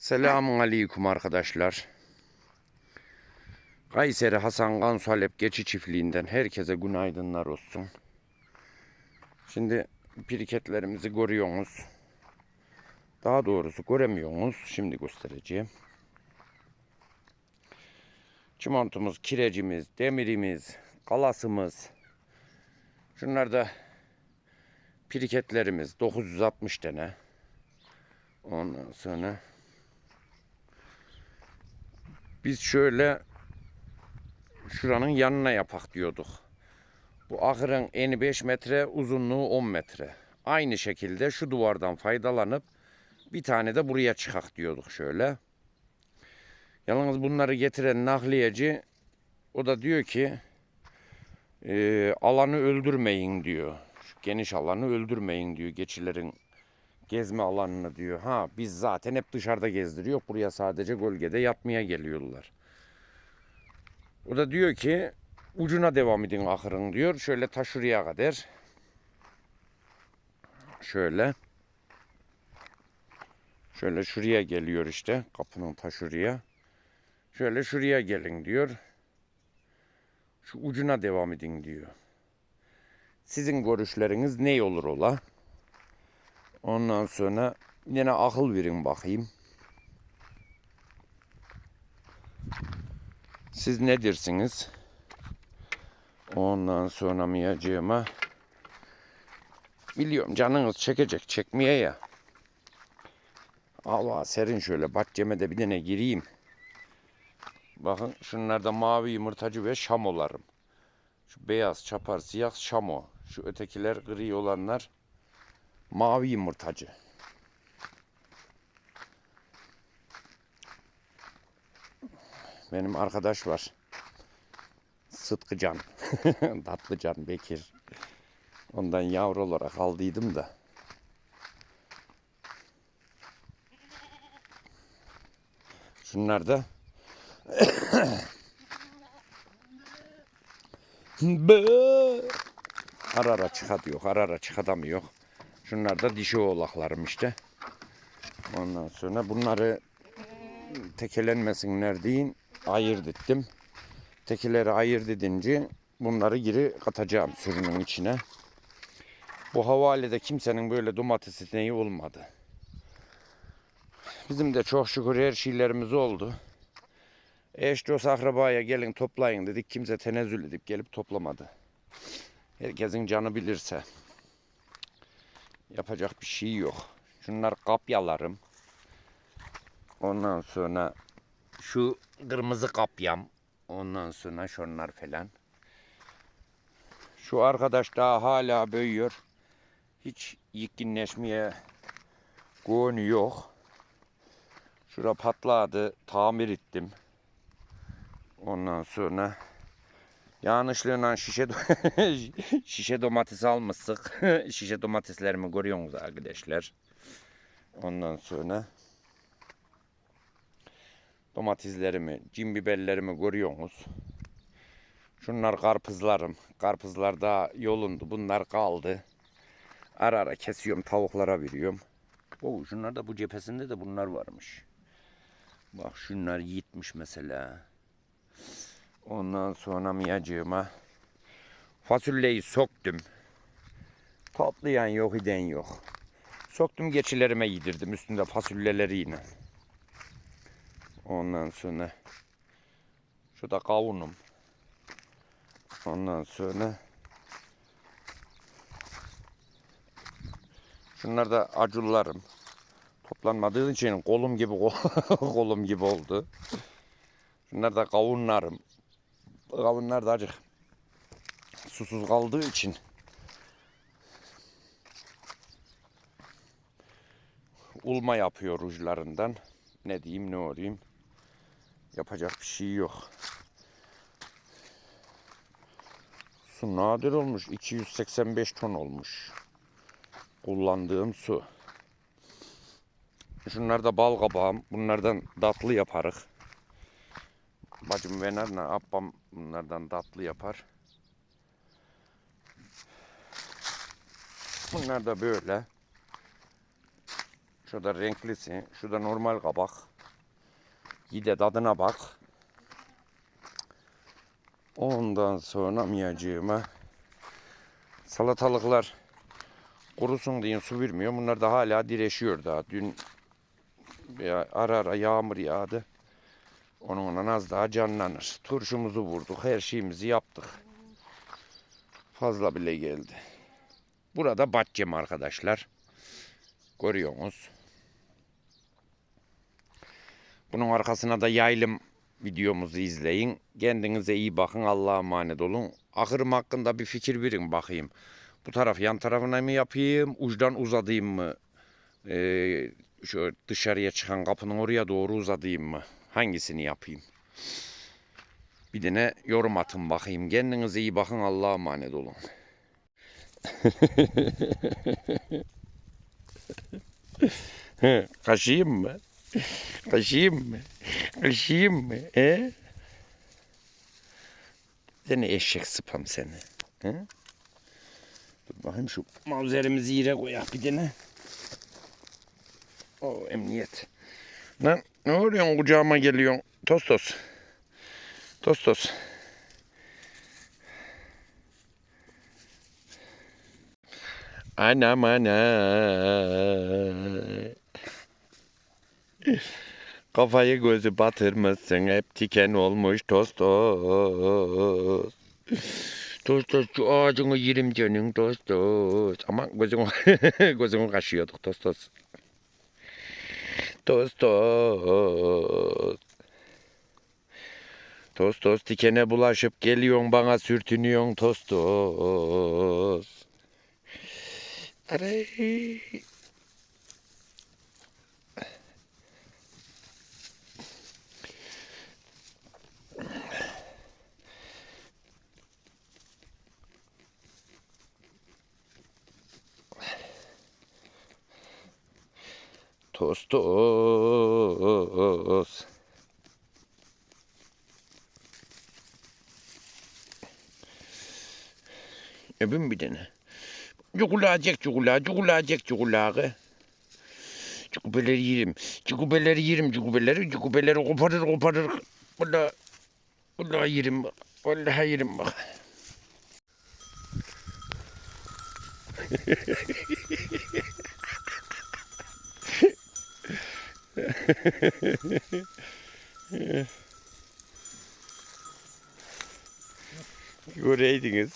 Selamun aleyküm arkadaşlar. Kayseri Hasan Gansu Halep Geçi Çiftliği'nden herkese günaydınlar olsun. Şimdi piriketlerimizi görüyorsunuz. Daha doğrusu göremiyorsunuz. Şimdi göstereceğim. Çimentomuz, kirecimiz, demirimiz, kalasımız. Şunlar da piriketlerimiz 960 tane. Ondan sonra biz şöyle şuranın yanına yapak diyorduk. Bu ahırın eni 5 metre, uzunluğu 10 metre. Aynı şekilde şu duvardan faydalanıp bir tane de buraya çıkak diyorduk şöyle. Yalnız bunları getiren nakliyeci o da diyor ki "Ee, alanı öldürmeyin diyor. Şu geniş alanı öldürmeyin diyor geçilerin gezme alanını diyor. Ha biz zaten hep dışarıda gezdiriyor. Buraya sadece gölgede yatmaya geliyorlar. O da diyor ki ucuna devam edin ahırın diyor. Şöyle ta şuraya kadar. Şöyle. Şöyle şuraya geliyor işte. Kapının ta şuraya. Şöyle şuraya gelin diyor. Şu ucuna devam edin diyor. Sizin görüşleriniz ne olur ola? Ondan sonra yine akıl verin bakayım. Siz ne dersiniz? Ondan sonra miyacığıma biliyorum canınız çekecek çekmeye ya. Allah serin şöyle bahçeme de bir tane gireyim. Bakın şunlarda mavi yumurtacı ve şamolarım. Şu beyaz çapar siyah şamo. Şu ötekiler gri olanlar Mavi yumurtacı. Benim arkadaş var. Sıtkıcan. Tatlıcan Bekir. Ondan yavru olarak aldıydım da. Şunlar da Bı. Ara ara çıkartıyor, ara ara çıkartamıyor. Şunlar da dişi oğlaklarım işte. Ondan sonra bunları tekelenmesinler deyin ayırt ettim. Tekeleri ayırt edince bunları geri katacağım sürünün içine. Bu havalede kimsenin böyle domates ineği olmadı. Bizim de çok şükür her şeylerimiz oldu. Eş dost akrabaya gelin toplayın dedik. Kimse tenezzül edip gelip toplamadı. Herkesin canı bilirse. Yapacak bir şey yok. Şunlar kapyalarım. Ondan sonra şu kırmızı kapyam. Ondan sonra şunlar falan. Şu arkadaş daha hala büyüyor. Hiç yetkinleşmeye gönlü yok. Şura patladı. Tamir ettim. Ondan sonra yanlışlığına şişe şişe domates almıştık. şişe domateslerimi görüyorsunuz arkadaşlar. Ondan sonra domateslerimi, cin biberlerimi görüyorsunuz. Şunlar karpuzlarım. Karpuzlar da yolundu. Bunlar kaldı. Ara ara kesiyorum tavuklara veriyorum. Oo, şunlar da bu cephesinde de bunlar varmış. Bak şunlar yitmiş mesela. Ondan sonra miyacığıma fasulyeyi soktum. Toplayan yok eden yok. Soktum geçilerime yedirdim üstünde fasulyeleriyle. Ondan sonra şu da kavunum. Ondan sonra şunlar da acullarım. Toplanmadığı için kolum gibi kolum gibi oldu. Şunlar da kavunlarım. Kavunlar da acık susuz kaldığı için ulma yapıyor uçlarından. Ne diyeyim ne olayım. Yapacak bir şey yok. Su nadir olmuş. 285 ton olmuş. Kullandığım su. Şunlar da bal kabağım. Bunlardan tatlı yaparız. Bacım ve Narna, ablam bunlardan tatlı yapar. Bunlar da böyle. Şurada renklisi. Şurada normal kabak. Yine tadına bak. Ondan sonra miyacığıma salatalıklar kurusun diye su vermiyor. Bunlar da hala direşiyor daha. Dün ara ara yağmur yağdı. Onunla az daha canlanır. Turşumuzu vurduk. Her şeyimizi yaptık. Fazla bile geldi. Burada bahçem arkadaşlar. Görüyorsunuz. Bunun arkasına da yaylım videomuzu izleyin. Kendinize iyi bakın. Allah'a emanet olun. Ahırım hakkında bir fikir verin bakayım. Bu taraf yan tarafına mı yapayım? Uçtan uzadayım mı? Ee, şu dışarıya çıkan kapının oraya doğru uzadayım mı? Hangisini yapayım? Bir de ne yorum atın bakayım. Kendinize iyi bakın. Allah'a emanet olun. Kaşıyım mı? Kaşıyım mı? Kaşıyım mı? He? Seni eşek sıpam seni. He? Dur bakayım şu mavzerimizi yere koyak bir tane. O emniyet. Lan ne oluyorsun kucağıma geliyorsun? Tostos. Tostos. Anam ana. Kafayı gözü batırmışsın. Hep tiken olmuş tostos. Tostos şu ağacını yerim canım tostos. Aman gözünü, gözünü kaşıyorduk tostos. Tostos. Tostos tikene bulaşıp geliyorsun bana sürtünüyorsun tostos. Aray. Tostos. Öbün bir tane. Cukulacak cukula, cukulacak cukulağı. Cukubeleri yerim. Cukubeleri yerim, cukubeleri. Cukubeleri koparır, koparır. Vallahi, vallahi yerim. Vallahi yerim bak. Göreydiniz.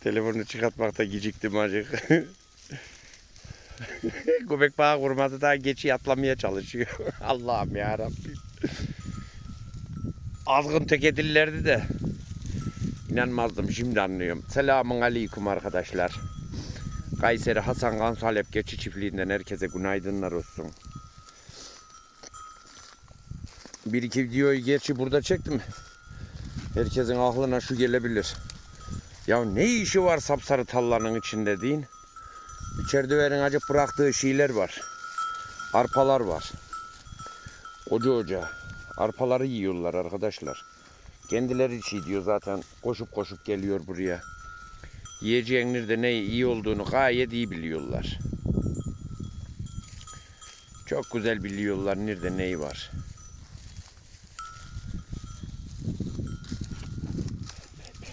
Telefonu çıkartmakta geciktim acık. Köpek bağı kurmadı daha geçi atlamaya çalışıyor. Allah'ım ya Rabbim. Azgın tekedillerdi de. İnanmazdım şimdi anlıyorum. Selamun aleyküm arkadaşlar. Kayseri Hasan Kansalep Geçi Çiftliği'nden herkese günaydınlar olsun. Bir iki videoyu gerçi burada çektim. Herkesin aklına şu gelebilir. Ya ne işi var sapsarı tallanın içinde deyin. İçeride verin acık bıraktığı şeyler var. Arpalar var. Koca oca. Arpaları yiyorlar arkadaşlar. Kendileri çiğ diyor zaten. Koşup koşup geliyor buraya. Yiyeceğin nerede ne iyi olduğunu gayet iyi biliyorlar. Çok güzel biliyorlar nerede neyi var.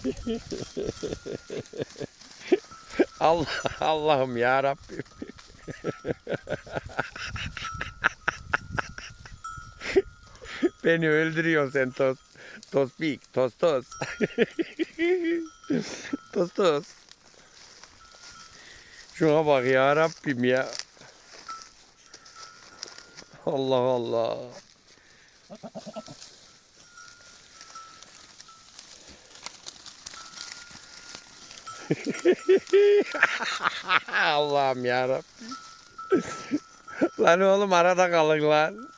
Allah Allah'ım ya Rabbim. Beni öldürüyorsun sen toz. Big, toz toz. toz toz. Şuna bak ya Rabbim ya. Allah Allah. Allah'ım ya lan oğlum arada kalın lan.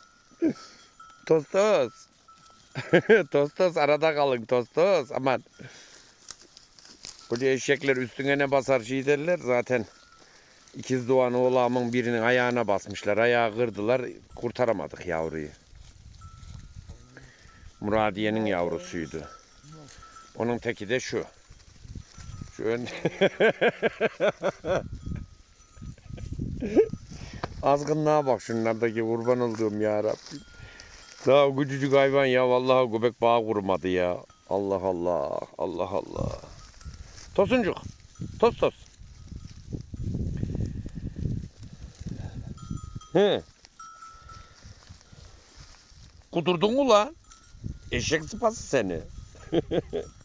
Toz toz arada kalın toz. Aman. Koca eşekler üstüne ne basar şey derler zaten. İkiz doğan oğlamın birinin ayağına basmışlar. Ayağı kırdılar. Kurtaramadık yavruyu. Muradiye'nin yavrusuydu. Onun teki de şu. Şu ön... Azgınlığa bak şunlardaki kurban olduğum ya Rabbim. Daha küçücük hayvan ya vallahi göbek bağı kurumadı ya. Allah Allah. Allah Allah. Tosuncuk. Tos tos. He. Kudurdun mu lan? Eşek sıpası seni.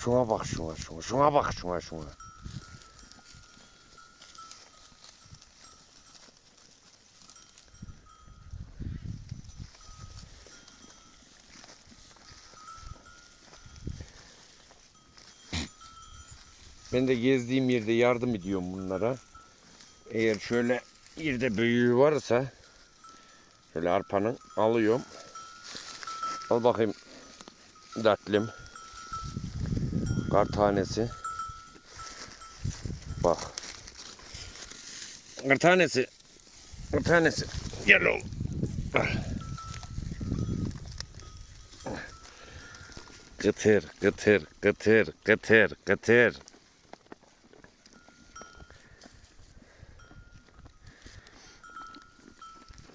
şuna bak şuna şuna. Şuna bak şuna şuna. Ben de gezdiğim yerde yardım ediyorum bunlara. Eğer şöyle yerde büyüğü varsa şöyle arpanın alıyorum. Al bakayım dertlim. Kar tanesi. Bak. Kar tanesi. Kar tanesi. Gel oğlum. Kıtır, kıtır, kıtır, kıtır, kıtır.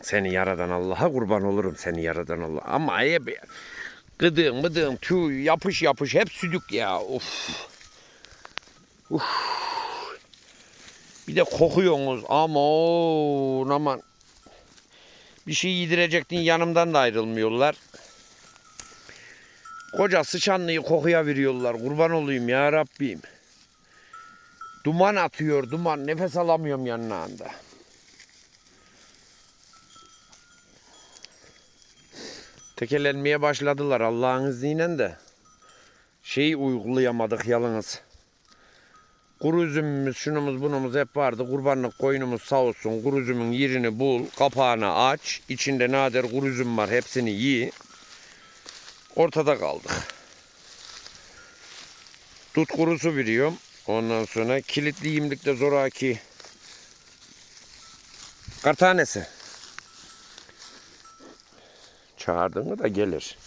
Seni yaradan Allah'a kurban olurum seni yaradan Allah. Ama hep gıdığın mıdığın tüy yapış yapış hep südük ya. Of. Uf. Bir de kokuyorsunuz aman aman. Bir şey yedirecektin yanımdan da ayrılmıyorlar. Koca sıçanlıyı kokuya veriyorlar. Kurban olayım ya Rabbim. Duman atıyor duman. Nefes alamıyorum yanlarında. Tekelenmeye başladılar Allah'ın izniyle de. Şeyi uygulayamadık yalnız. Kuru üzümümüz, şunumuz bunumuz hep vardı. Kurbanlık koyunumuz sağ olsun. Kuru üzümün yerini bul, kapağını aç. İçinde nadir kuru üzüm var. Hepsini yi. Ortada kaldık. Dut kurusu veriyorum. Ondan sonra kilitli yimlikte zoraki. Kar tanesi. Çağırdığında da gelir.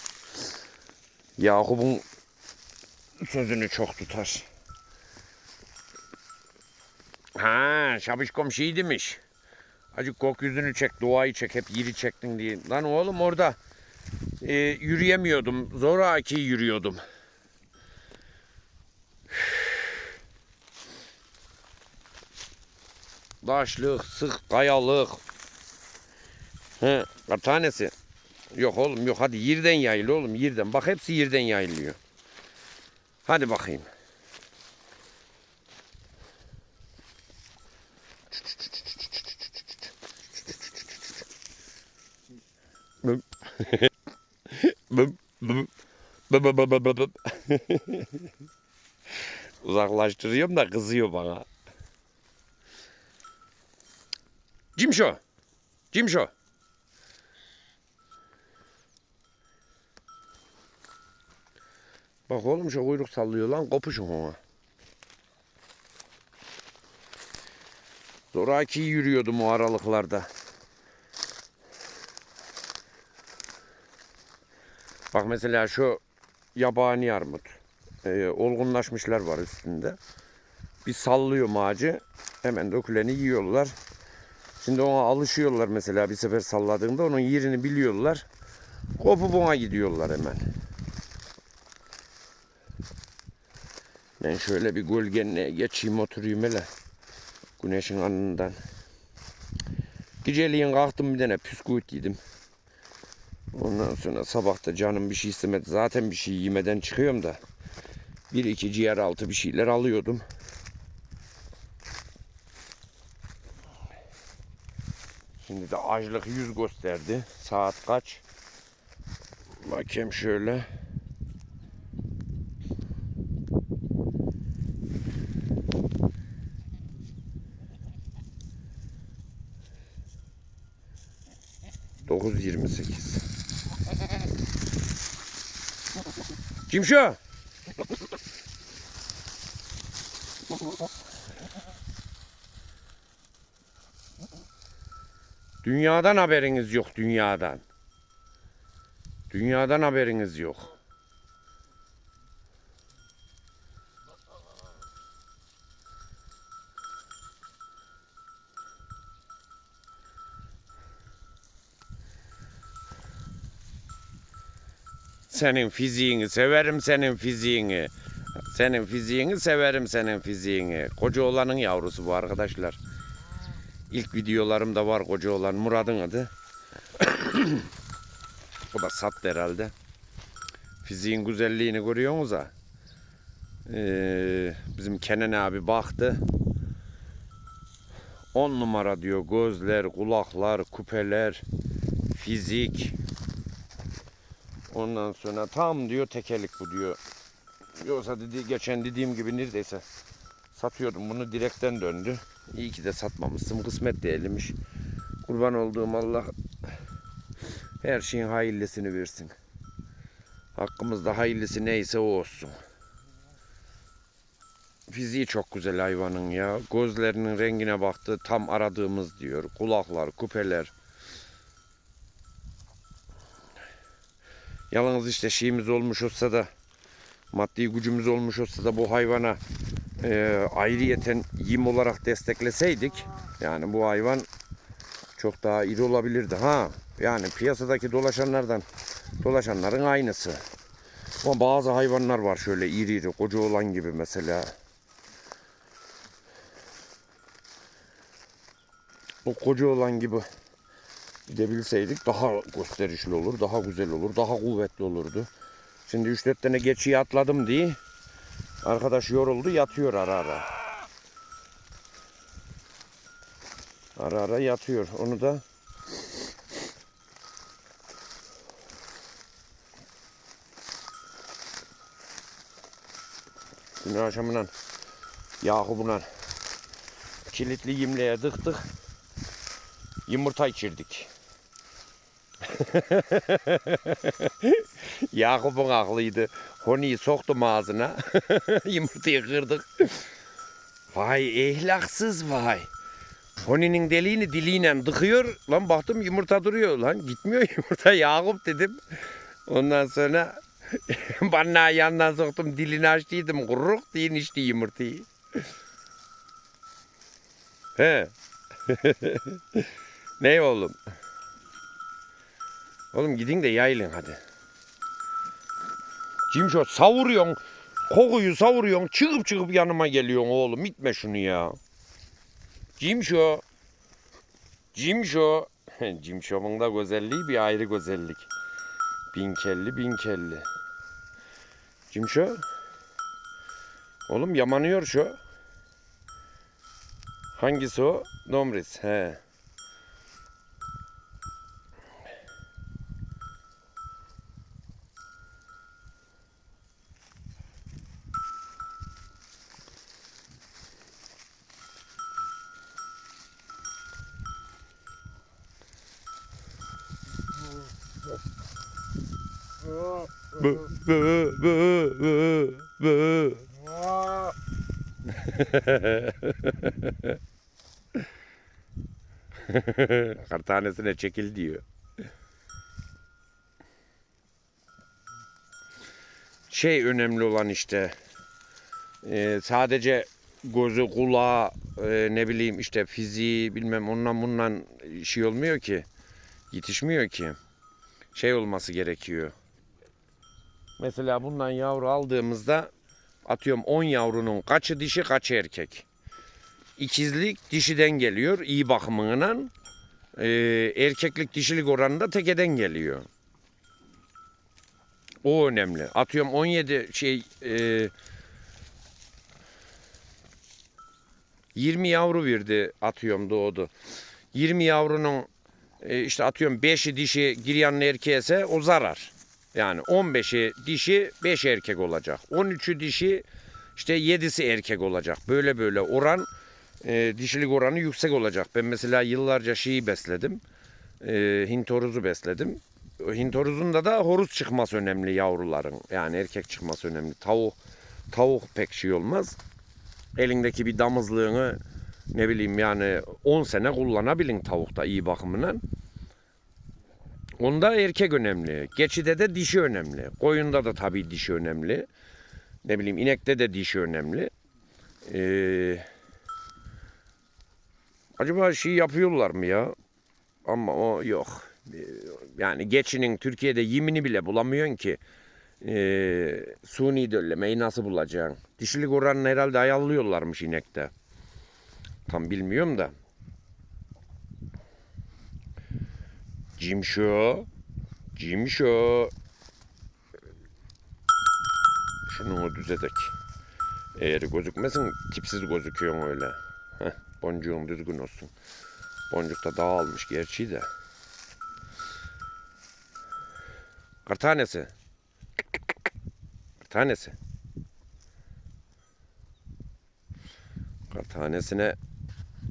Yakup'un sözünü çok tutar. Ha, Şabişkom şey demiş. Acık gök yüzünü çek, duayı çek, hep yeri çektin diye. Lan oğlum orada e, yürüyemiyordum. Zoraki yürüyordum. Daşlık, sık, kayalık. He, bir tanesi. Yok oğlum yok hadi yerden yayıl oğlum yerden. Bak hepsi yerden yayılıyor. Hadi bakayım. Bım. Bım, bım. Bım, bım, bım, bım, bım. Uzaklaştırıyorum da kızıyor bana. Cimşo. Cimşo. Bak oğlum şu kuyruk sallıyor lan kopuşun ona. Zoraki yürüyordum o aralıklarda. Bak mesela şu yabani armut. Ee, olgunlaşmışlar var üstünde. Bir sallıyor ağacı. Hemen döküleni yiyorlar. Şimdi ona alışıyorlar mesela bir sefer salladığında onun yerini biliyorlar. Kopup ona gidiyorlar hemen. Ben şöyle bir gölgenliğe geçeyim oturayım hele. Güneşin alnından. Geceliğin kalktım bir tane püsküvit yedim. Ondan sonra sabah da canım bir şey istemedi. Zaten bir şey yemeden çıkıyorum da. Bir iki ciğer altı bir şeyler alıyordum. Şimdi de açlık yüz gösterdi. Saat kaç? Bakayım şöyle. Dokuz yirmi sekiz. Kim şu? Dünyadan haberiniz yok dünyadan. Dünyadan haberiniz yok. Senin fiziğini severim senin fiziğini. Senin fiziğini severim senin fiziğini. Koca olanın yavrusu bu arkadaşlar. İlk videolarımda var koca olan Murat'ın adı. o da sattı herhalde. Fiziğin güzelliğini görüyorsunuz ha. Ee, bizim Kenan abi baktı. 10 numara diyor gözler, kulaklar, küpeler, fizik. Ondan sonra tam diyor tekerlik bu diyor. Yoksa dedi geçen dediğim gibi neredeyse satıyordum bunu direkten döndü. İyi ki de satmamışsın kısmet değilmiş. Kurban olduğum Allah her şeyin hayırlısını versin. Hakkımızda hayırlısı neyse o olsun. Fiziği çok güzel hayvanın ya. Gözlerinin rengine baktı tam aradığımız diyor. Kulaklar, küpeler. Yalnız işte şeyimiz olmuş olsa da maddi gücümüz olmuş olsa da bu hayvana e, ayrıyeten yem olarak destekleseydik yani bu hayvan çok daha iri olabilirdi ha. Yani piyasadaki dolaşanlardan dolaşanların aynısı. Ama bazı hayvanlar var şöyle iri iri koca olan gibi mesela. O koca olan gibi gidebilseydik daha gösterişli olur, daha güzel olur, daha kuvvetli olurdu. Şimdi 3-4 tane geçiyi atladım diye arkadaş yoruldu yatıyor ara ara. Ara ara yatıyor. Onu da Dün akşamından Yakup'la kilitli yimleğe dıktık. Yumurta içirdik. Yakup'un aklıydı. Honi'yi soktum ağzına. Yumurtayı kırdık. Vay ehlaksız vay. Honi'nin deliğini diliyle dıkıyor. Lan baktım yumurta duruyor. Lan gitmiyor yumurta Yakup dedim. Ondan sonra bana yandan soktum dilini açtıydım. Kuruk diye içti yumurtayı. He. ne oğlum? Oğlum gidin de yayılın hadi. Cimşo savuruyorsun. Kokuyu savuruyorsun. Çıkıp çıkıp yanıma geliyorsun oğlum. Gitme şunu ya. Cimşo. Cimşo. Cimşo'nun da güzelliği bir ayrı güzellik. Bin kelli bin kelli. Cimşo. Oğlum yamanıyor şu. Hangisi o? Domris. He. Kartanesine çekil diyor. Şey önemli olan işte e, sadece gözü kulağı e, ne bileyim işte fiziği bilmem ondan bundan şey olmuyor ki yetişmiyor ki şey olması gerekiyor. Mesela bundan yavru aldığımızda atıyorum 10 yavrunun kaçı dişi kaçı erkek. İkizlik dişiden geliyor iyi bakımıyla. Ee, erkeklik dişilik oranında tekeden geliyor. O önemli. Atıyorum 17 şey e, 20 yavru verdi atıyorum doğdu. 20 yavrunun e, işte atıyorum 5'i dişi giryanlı erkeğse o zarar. Yani 15'i dişi 5 erkek olacak. 13'ü dişi işte 7'si erkek olacak. Böyle böyle oran e, dişilik oranı yüksek olacak. Ben mesela yıllarca şeyi besledim. E, Hint horozu besledim. Hint horozunda da horoz çıkması önemli yavruların. Yani erkek çıkması önemli. Tavuk tavuk pek şey olmaz. Elindeki bir damızlığını ne bileyim yani 10 sene kullanabilin tavukta iyi bakımına. Onda erkek önemli. Geçide de dişi önemli. Koyunda da tabii dişi önemli. Ne bileyim inekte de dişi önemli. Ee, acaba şey yapıyorlar mı ya? Ama o yok. Ee, Yani geçinin Türkiye'de yemini bile bulamıyorsun ki. Ee, suni döllemeyi nasıl bulacaksın? Dişilik oranını herhalde ayarlıyorlarmış inekte. Tam bilmiyorum da. Cimşo. Cimşo. Şunu düzedek. Eğer gözükmesin tipsiz gözüküyorsun öyle. Heh, boncuğun düzgün olsun. Boncuk da dağılmış gerçi de. Kır tanesi. Kır tanesi. Kır tanesine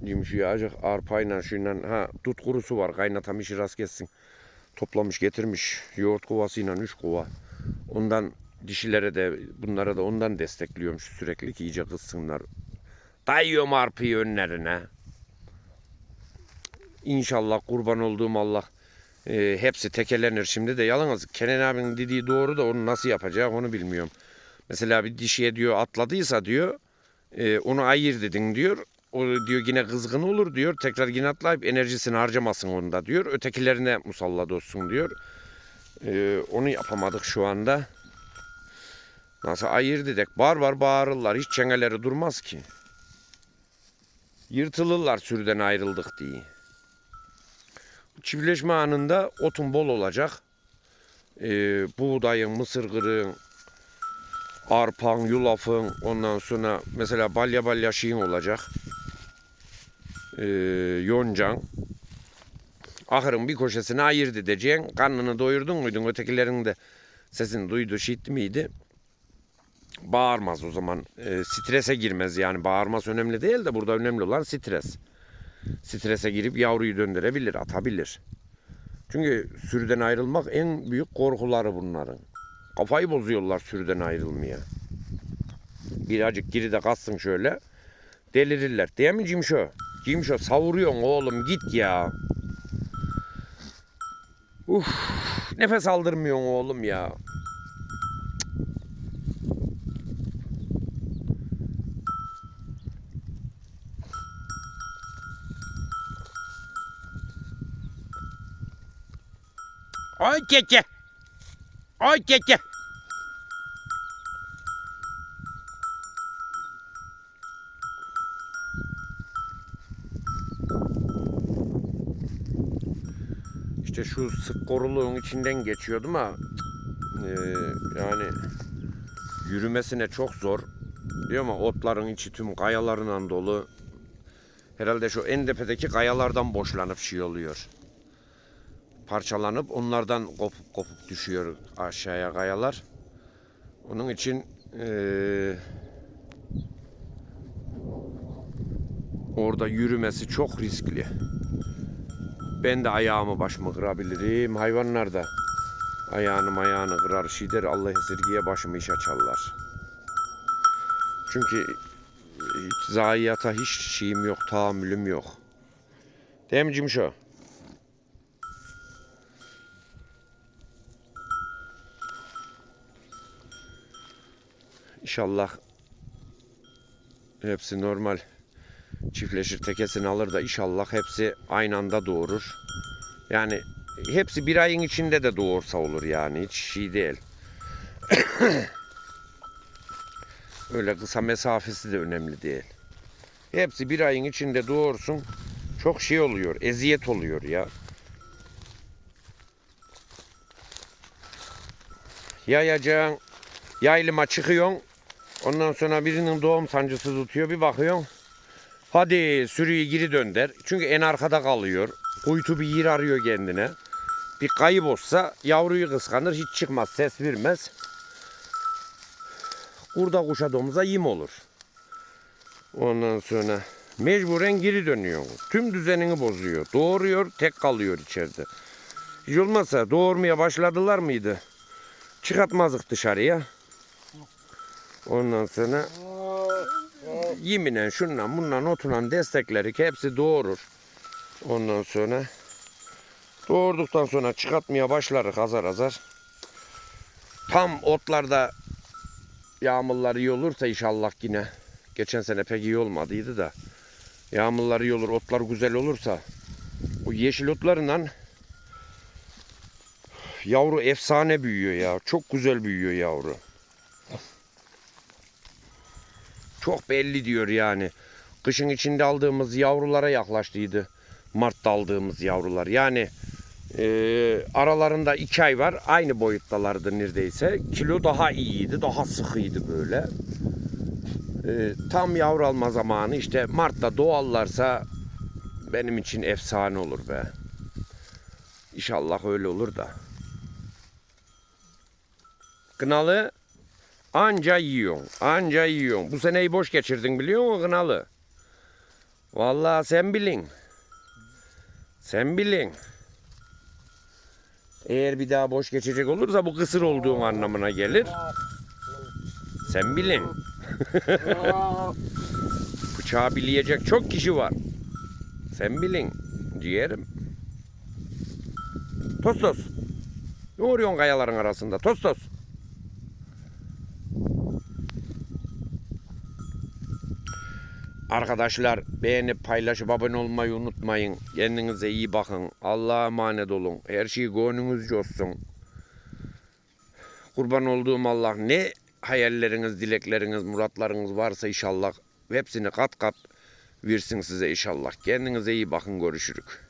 yumuşuyor azıcık arpayla şuyla ha dut kurusu var kaynatamış rast kessin. Toplamış getirmiş yoğurt kovasıyla 3 kova. Ondan dişilere de bunlara da ondan destekliyormuş sürekli ki iyice kızsınlar. Dayıyorum arpayı önlerine. İnşallah kurban olduğum Allah e, hepsi tekelenir şimdi de yalnız Kenan abinin dediği doğru da onu nasıl yapacak onu bilmiyorum. Mesela bir dişiye diyor atladıysa diyor e, onu ayır dedin diyor. O diyor yine kızgın olur diyor. Tekrar yine atlayıp enerjisini harcamasın onda diyor. Ötekilerine musallat olsun diyor. E, onu yapamadık şu anda. Nasıl ayır dedik. Bağır var bağırırlar. Hiç çengeleri durmaz ki. Yırtılırlar sürüden ayrıldık diye. Çiftleşme anında otun bol olacak. Ee, buğdayın, mısır kırığın, arpan, yulafın, ondan sonra mesela balya balya şeyin olacak. Ee, yoncan. Ahırın bir köşesine ayırt edeceksin. Karnını doyurdun muydun? Ötekilerin de sesini duydu, şitti miydi? Bağırmaz o zaman. Ee, strese girmez yani. Bağırması önemli değil de burada önemli olan stres strese girip yavruyu döndürebilir, atabilir. Çünkü sürüden ayrılmak en büyük korkuları bunların. Kafayı bozuyorlar sürüden ayrılmaya. Birazcık geride kalsın şöyle. Delirirler. Değil mi Cimşo? Cimşo savuruyorsun oğlum git ya. Uf, nefes aldırmıyorsun oğlum ya. Ay keke. Ay keke. Şu sık koruluğun içinden geçiyordum ama eee, yani yürümesine çok zor. Diyor ama otların içi tüm kayalarla dolu. Herhalde şu en tepedeki kayalardan boşlanıp şey oluyor parçalanıp onlardan kopup kopup düşüyor aşağıya kayalar. Onun için eee, orada yürümesi çok riskli. Ben de ayağımı başımı kırabilirim. Hayvanlar da ayağını ayağını kırar şey der. Allah esirgiye başımı iş açarlar. Çünkü hiç zayiata hiç şeyim yok, tahammülüm yok. Değil mi Cimşo? İnşallah hepsi normal çiftleşir tekesini alır da inşallah hepsi aynı anda doğurur. Yani hepsi bir ayın içinde de doğursa olur yani hiç şey değil. Öyle kısa mesafesi de önemli değil. Hepsi bir ayın içinde doğursun. Çok şey oluyor, eziyet oluyor ya. Yayacaksın, yaylıma çıkıyorsun. Ondan sonra birinin doğum sancısı tutuyor. Bir bakıyorsun. Hadi sürüyü geri dönder. Çünkü en arkada kalıyor. Kuytu bir yer arıyor kendine. Bir kayıp olsa yavruyu kıskanır. Hiç çıkmaz. Ses vermez. Kurda kuşa domuza yem olur. Ondan sonra mecburen geri dönüyor. Tüm düzenini bozuyor. Doğuruyor. Tek kalıyor içeride. Hiç olmazsa doğurmaya başladılar mıydı? Çıkartmazdık dışarıya. Ondan sonra yeminen şundan bundan oturan destekleri hepsi doğurur. Ondan sonra doğurduktan sonra çıkartmaya başlarız azar azar. Tam otlarda yağmurlar iyi olursa inşallah yine. Geçen sene pek iyi olmadıydı da. Yağmurlar iyi olur, otlar güzel olursa o yeşil otlarından Yavru efsane büyüyor ya. Çok güzel büyüyor yavru. Çok belli diyor yani. Kışın içinde aldığımız yavrulara yaklaştıydı. Mart'ta aldığımız yavrular. Yani e, aralarında iki ay var. Aynı boyuttalardı neredeyse. Kilo daha iyiydi. Daha sıkıydı böyle. E, tam yavru alma zamanı işte Mart'ta doğallarsa benim için efsane olur be. İnşallah öyle olur da. Kınalı anca yiyorsun. Anca yiyorsun. Bu seneyi boş geçirdin biliyor musun Kınalı? Vallahi sen bilin. Sen bilin. Eğer bir daha boş geçecek olursa bu kısır olduğun anlamına gelir. Sen bilin. Bıçağı bileyecek çok kişi var. Sen bilin. Ciğerim. Tostos. Ne uğruyorsun kayaların arasında? Tostos. Arkadaşlar beğenip paylaşıp abone olmayı unutmayın. Kendinize iyi bakın. Allah'a emanet olun. Her şey gönlünüzce olsun. Kurban olduğum Allah ne hayalleriniz, dilekleriniz, muratlarınız varsa inşallah hepsini kat kat versin size inşallah. Kendinize iyi bakın. Görüşürük.